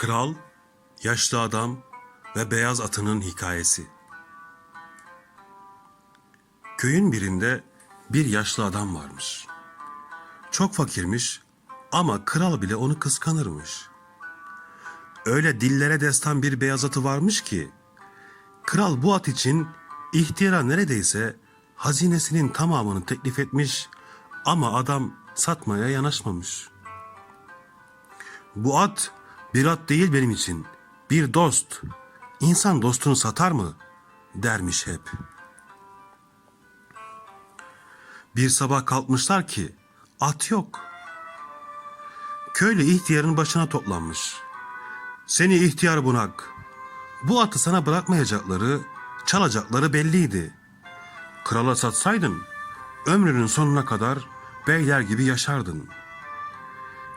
Kral, yaşlı adam ve beyaz atının hikayesi. Köyün birinde bir yaşlı adam varmış. Çok fakirmiş ama kral bile onu kıskanırmış. Öyle dillere destan bir beyaz atı varmış ki kral bu at için ihtiyara neredeyse hazinesinin tamamını teklif etmiş ama adam satmaya yanaşmamış. Bu at bir at değil benim için. Bir dost. İnsan dostunu satar mı? dermiş hep. Bir sabah kalkmışlar ki at yok. Köylü ihtiyarın başına toplanmış. Seni ihtiyar bunak. Bu atı sana bırakmayacakları, çalacakları belliydi. Krala satsaydın, ömrünün sonuna kadar beyler gibi yaşardın.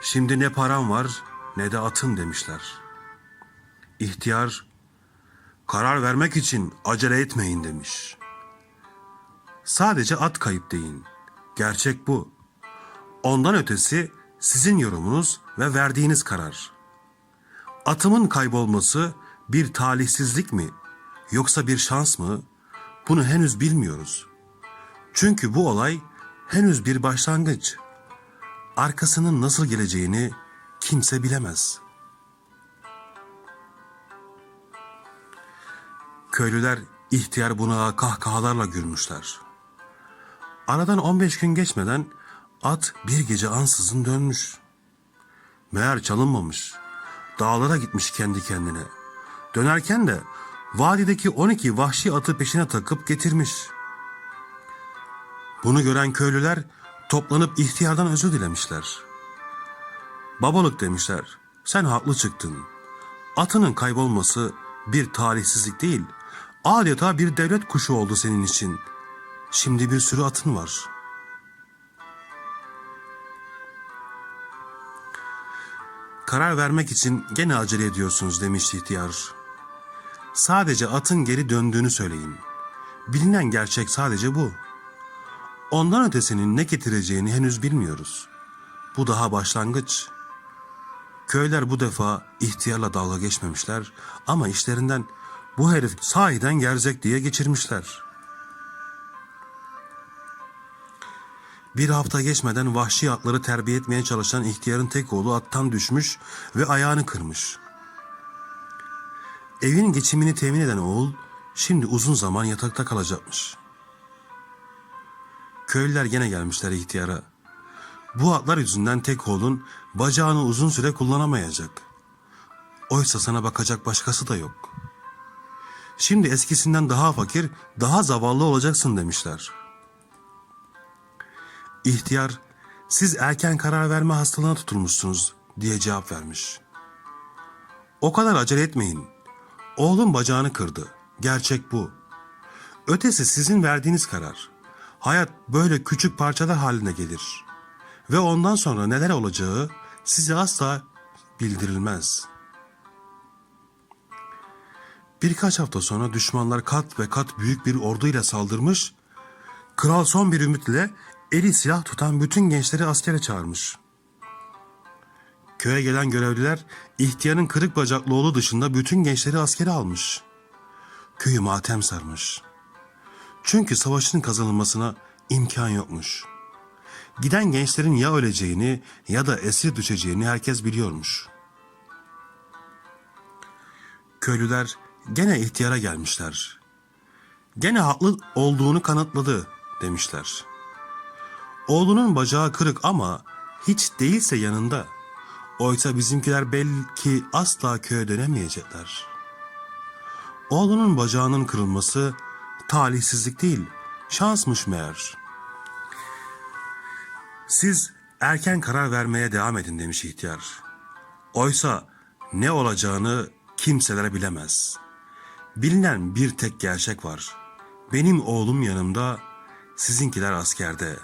Şimdi ne param var ne de atın demişler. İhtiyar, karar vermek için acele etmeyin demiş. Sadece at kayıp deyin. Gerçek bu. Ondan ötesi sizin yorumunuz ve verdiğiniz karar. Atımın kaybolması bir talihsizlik mi yoksa bir şans mı? Bunu henüz bilmiyoruz. Çünkü bu olay henüz bir başlangıç. Arkasının nasıl geleceğini kimse bilemez. Köylüler ihtiyar buna kahkahalarla gülmüşler. Aradan 15 gün geçmeden at bir gece ansızın dönmüş. Meğer çalınmamış. Dağlara gitmiş kendi kendine. Dönerken de vadideki 12 vahşi atı peşine takıp getirmiş. Bunu gören köylüler toplanıp ihtiyardan özür dilemişler. Babalık demişler. Sen haklı çıktın. Atının kaybolması bir talihsizlik değil. Adeta bir devlet kuşu oldu senin için. Şimdi bir sürü atın var. Karar vermek için gene acele ediyorsunuz demiş ihtiyar. Sadece atın geri döndüğünü söyleyin. Bilinen gerçek sadece bu. Ondan ötesinin ne getireceğini henüz bilmiyoruz. Bu daha başlangıç. Köyler bu defa ihtiyarla dalga geçmemişler ama işlerinden bu herif sahiden gerzek diye geçirmişler. Bir hafta geçmeden vahşi atları terbiye etmeye çalışan ihtiyarın tek oğlu attan düşmüş ve ayağını kırmış. Evin geçimini temin eden oğul şimdi uzun zaman yatakta kalacakmış. Köylüler gene gelmişler ihtiyara. Bu atlar yüzünden tek oğlun bacağını uzun süre kullanamayacak. Oysa sana bakacak başkası da yok. Şimdi eskisinden daha fakir, daha zavallı olacaksın demişler. İhtiyar, siz erken karar verme hastalığına tutulmuşsunuz diye cevap vermiş. O kadar acele etmeyin. Oğlum bacağını kırdı. Gerçek bu. Ötesi sizin verdiğiniz karar. Hayat böyle küçük parçalar haline gelir. Ve ondan sonra neler olacağı size asla bildirilmez. Birkaç hafta sonra düşmanlar kat ve kat büyük bir orduyla saldırmış, kral son bir ümitle eli silah tutan bütün gençleri askere çağırmış. Köye gelen görevliler ihtiyarın kırık bacaklı oğlu dışında bütün gençleri askere almış. Köyü matem sarmış. Çünkü savaşın kazanılmasına imkan yokmuş. Giden gençlerin ya öleceğini ya da esir düşeceğini herkes biliyormuş. Köylüler gene ihtiyara gelmişler. Gene haklı olduğunu kanıtladı demişler. Oğlunun bacağı kırık ama hiç değilse yanında. Oysa bizimkiler belki asla köye dönemeyecekler. Oğlunun bacağının kırılması talihsizlik değil, şansmış meğer. Siz erken karar vermeye devam edin demiş ihtiyar. Oysa ne olacağını kimseler bilemez. Bilinen bir tek gerçek var. Benim oğlum yanımda, sizinkiler askerde.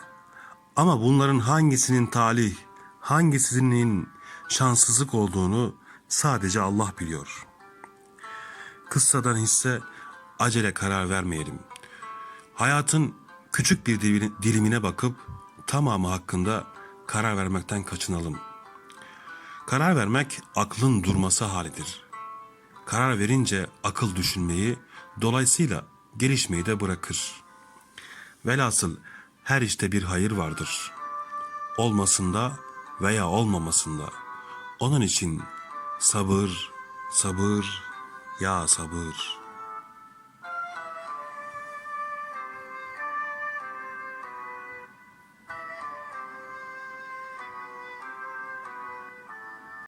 Ama bunların hangisinin talih, hangisinin şanssızlık olduğunu sadece Allah biliyor. Kıssadan hisse acele karar vermeyelim. Hayatın küçük bir dilimine bakıp tamamı hakkında karar vermekten kaçınalım. Karar vermek aklın durması halidir. Karar verince akıl düşünmeyi, dolayısıyla gelişmeyi de bırakır. Velhasıl her işte bir hayır vardır. Olmasında veya olmamasında. Onun için sabır, sabır, ya sabır.